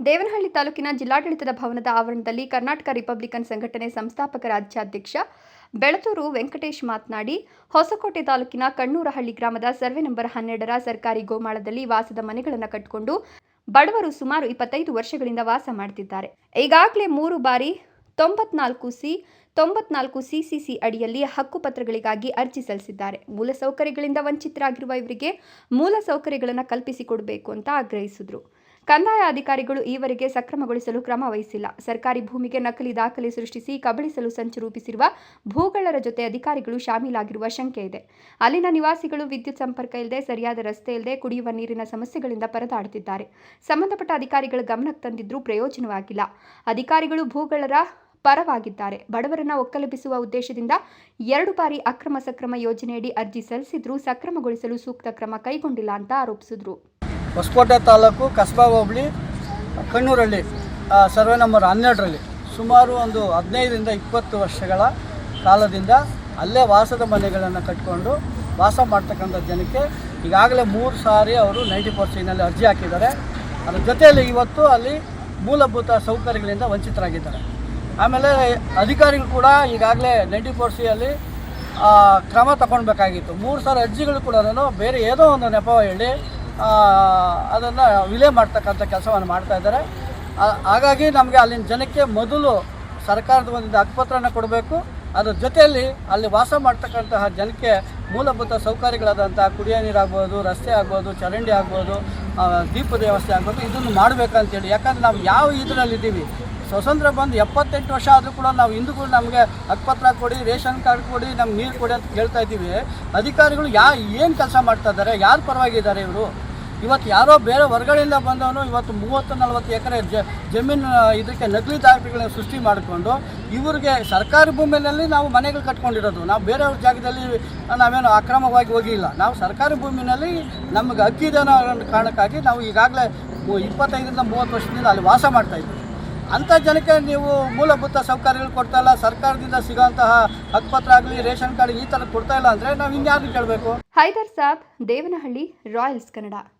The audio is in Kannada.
ದೇವನಹಳ್ಳಿ ತಾಲೂಕಿನ ಜಿಲ್ಲಾಡಳಿತದ ಭವನದ ಆವರಣದಲ್ಲಿ ಕರ್ನಾಟಕ ರಿಪಬ್ಲಿಕನ್ ಸಂಘಟನೆ ಸಂಸ್ಥಾಪಕ ರಾಜ್ಯಾಧ್ಯಕ್ಷ ಬೆಳತೂರು ವೆಂಕಟೇಶ್ ಮಾತನಾಡಿ, ಹೊಸಕೋಟೆ ತಾಲೂಕಿನ ಕಣ್ಣೂರಹಳ್ಳಿ ಗ್ರಾಮದ ಸರ್ವೆ ನಂಬರ್ ಹನ್ನೆರಡರ ಸರ್ಕಾರಿ ಗೋಮಾಳದಲ್ಲಿ ವಾಸದ ಮನೆಗಳನ್ನು ಕಟ್ಟಿಕೊಂಡು ಬಡವರು ಸುಮಾರು ಇಪ್ಪತ್ತೈದು ವರ್ಷಗಳಿಂದ ವಾಸ ಮಾಡ್ತಿದ್ದಾರೆ. ಈಗಾಗಲೇ ಮೂರು ಬಾರಿ ತೊಂಬತ್ನಾಲ್ಕು ಸಿ, ತೊಂಬತ್ನಾಲ್ಕು ಸಿಸಿಸಿ ಅಡಿಯಲ್ಲಿ ಹಕ್ಕುಪತ್ರಗಳಿಗಾಗಿ ಅರ್ಜಿ ಸಲ್ಲಿಸಿದ್ದಾರೆ. ಮೂಲಸೌಕರ್ಯಗಳಿಂದ ವಂಚಿತರಾಗಿರುವ ಇವರಿಗೆ ಮೂಲ ಸೌಕರ್ಯಗಳನ್ನು ಕಲ್ಪಿಸಿಕೊಡಬೇಕು ಅಂತ ಆಗ್ರಹಿಸಿದರು. ಕಂದಾಯ ಅಧಿಕಾರಿಗಳು ಈವರೆಗೆ ಸಕ್ರಮಗೊಳಿಸಲು ಕ್ರಮ ವಹಿಸಿಲ್ಲ. ಸರ್ಕಾರಿ ಭೂಮಿಗೆ ನಕಲಿ ದಾಖಲೆ ಸೃಷ್ಟಿಸಿ ಕಬಳಿಸಲು ಸಂಚು ರೂಪಿಸಿರುವ ಭೂಗಳರ ಜೊತೆ ಅಧಿಕಾರಿಗಳು ಶಾಮೀಲಾಗಿರುವ ಶಂಕೆ ಇದೆ. ಅಲ್ಲಿನ ನಿವಾಸಿಗಳು ವಿದ್ಯುತ್ ಸಂಪರ್ಕ ಇಲ್ಲದೆ, ಸರಿಯಾದ ರಸ್ತೆ ಇಲ್ಲದೆ ಕುಡಿಯುವ ನೀರಿನ ಸಮಸ್ಯೆಗಳಿಂದ ಪರದಾಡುತ್ತಿದ್ದಾರೆ. ಸಂಬಂಧಪಟ್ಟ ಅಧಿಕಾರಿಗಳ ಗಮನಕ್ಕೆ ತಂದಿದ್ರೂ ಪ್ರಯೋಜನವಾಗಿಲ್ಲ. ಅಧಿಕಾರಿಗಳು ಭೂಗಳರ ಪರವಾಗಿದ್ದಾರೆ. ಬಡವರನ್ನ ಒಕ್ಕಲೆಬ್ಬಿಸುವ ಉದ್ದೇಶದಿಂದ ಎರಡು ಬಾರಿ ಅಕ್ರಮ ಸಕ್ರಮ ಯೋಜನೆಯಡಿ ಅರ್ಜಿ ಸಲ್ಲಿಸಿದ್ರೂ ಸಕ್ರಮಗೊಳಿಸಲು ಸೂಕ್ತ ಕ್ರಮ ಕೈಗೊಂಡಿಲ್ಲ ಅಂತ ಆರೋಪಿಸಿದ್ರು. ಹೊಸಕೋಟೆ ತಾಲೂಕು ಕಸ್ಬಾ ಹೋಬಳಿ, ಕಣ್ಣೂರಲ್ಲಿ ಸರ್ವೆ ನಂಬರ್ ಹನ್ನೆರಡರಲ್ಲಿ. ಸುಮಾರು ಒಂದು ಹದಿನೈದರಿಂದ ಇಪ್ಪತ್ತು ವರ್ಷಗಳ ಕಾಲದಿಂದ ಅಲ್ಲೇ ವಾಸದ ಮನೆಗಳನ್ನು ಕಟ್ಕೊಂಡು ವಾಸ ಮಾಡ್ತಕ್ಕಂಥ ಜನಕ್ಕೆ ಈಗಾಗಲೇ ಮೂರು ಸಾರಿ ಅವರು ನೈಂಟಿ ಪರ್ಸೆಂಟ್ನಲ್ಲಿ ಅರ್ಜಿ ಹಾಕಿದ್ದಾರೆ. ಅದರ ಜೊತೆಯಲ್ಲಿ ಇವತ್ತು ಅಲ್ಲಿ ಮೂಲಭೂತ ಸೌಕರ್ಯಗಳಿಂದ ವಂಚಿತರಾಗಿದ್ದಾರೆ. ಆಮೇಲೆ ಅಧಿಕಾರಿಗಳು ಕೂಡ ಈಗಾಗಲೇ ನೈಂಟಿ ಅಲ್ಲಿ ಕ್ರಮ ತಗೊಳ್ಬೇಕಾಗಿತ್ತು. ಮೂರು ಸಾವಿರ ಅರ್ಜಿಗಳು ಕೂಡ ಬೇರೆ ಏನೋ ಒಂದು ನೆಪ ಹೇಳಿ ಅದನ್ನು ವಿಲೇ ಮಾಡ್ತಕ್ಕಂಥ ಕೆಲಸವನ್ನು ಮಾಡ್ತಾ ಇದ್ದಾರೆ. ಹಾಗಾಗಿ ನಮಗೆ ಅಲ್ಲಿನ ಜನಕ್ಕೆ ಮೊದಲು ಸರ್ಕಾರದ ಒಂದು ಹಕ್ಕುಪತ್ರನ ಕೊಡಬೇಕು. ಅದರ ಜೊತೆಯಲ್ಲಿ ಅಲ್ಲಿ ವಾಸ ಮಾಡ್ತಕ್ಕಂತಹ ಜನಕ್ಕೆ ಮೂಲಭೂತ ಸೌಕರ್ಯಗಳಾದಂಥ ಕುಡಿಯೋ ನೀರಾಗ್ಬೋದು ರಸ್ತೆ ಆಗ್ಬೋದು, ಚರಂಡಿ ಆಗ್ಬೋದು ದೀಪದ ವ್ಯವಸ್ಥೆ ಆಗ್ಬೋದು, ಇದನ್ನು ಮಾಡಬೇಕಂತೇಳಿ. ಯಾಕಂದ್ರೆ ನಾವು ಯಾವ ಇದರಲ್ಲಿದ್ದೀವಿ ಸ್ವತಂತ್ರ ಬಂದು ಎಪ್ಪತ್ತೆಂಟು ವರ್ಷ ಆದರೂ ಕೂಡ ನಾವು ಇಂದು ಕೂಡ ನಮಗೆ ಹಕ್ಕುಪತ್ರ ಕೊಡಿ, ರೇಷನ್ ಕಾರ್ಡ್ ಕೊಡಿ, ನಮ್ಗೆ ನೀರು ಕೊಡಿ ಅಂತ ಕೇಳ್ತಾ ಇದ್ದೀವಿ. ಅಧಿಕಾರಿಗಳು ಯಾ, ಏನು ಕೆಲಸ ಮಾಡ್ತಾ ಇದ್ದಾರೆ? ಯಾರು ಪರವಾಗಿದ್ದಾರೆ ಇವರು? ಇವತ್ತು ಯಾರೋ ಬೇರೆ ಹೊರಗಡೆಯಿಂದ ಬಂದವನು ಇವತ್ತು ಮೂವತ್ತು ನಲ್ವತ್ತು ಎಕರೆ ಜಮೀನು ಇದಕ್ಕೆ ನಕಲಿ ದಾಖಲೆಗಳನ್ನ ಸೃಷ್ಟಿ ಮಾಡಿಕೊಂಡು ಇವ್ರಿಗೆ ಸರ್ಕಾರಿ ಭೂಮಿಯಲ್ಲಿ ನಾವು ಮನೆಗಳು ಕಟ್ಕೊಂಡಿರೋದು. ನಾವು ಬೇರೆಯವ್ರ ಜಾಗದಲ್ಲಿ ನಾವೇನು ಅಕ್ರಮವಾಗಿ ಹೋಗಿಲ್ಲ. ನಾವು ಸರ್ಕಾರಿ ಭೂಮಿಯಲ್ಲಿ ನಮಗೆ ಅನ್ನೋ ಕಾರಣಕ್ಕಾಗಿ ನಾವು ಈಗಾಗಲೇ ಇಪ್ಪತ್ತೈದರಿಂದ ಮೂವತ್ತು ವರ್ಷದಿಂದ ಅಲ್ಲಿ ವಾಸ ಮಾಡ್ತಾ ಇದ್ದೀವಿ. ಅಂಥ ಜನಕ್ಕೆ ನೀವು ಮೂಲಭೂತ ಸೌಕರ್ಯಗಳು ಕೊಡ್ತಾ ಇಲ್ಲ. ಸರ್ಕಾರದಿಂದ ಸಿಗೋಂತಹ ಹಕ್ಕುಪತ್ರ ಆಗಲಿ, ರೇಷನ್ ಕಾರ್ಡ್ ಈ ಥರ ಕೊಡ್ತಾ ಇಲ್ಲ ಅಂದರೆ ನಾವು ಇನ್ಯಾರು ಕೇಳಬೇಕು? ಹೈದರ್ ಸಾಬ್, ದೇವನಹಳ್ಳಿ, ರಾಯಲ್ಸ್ ಕನ್ನಡ.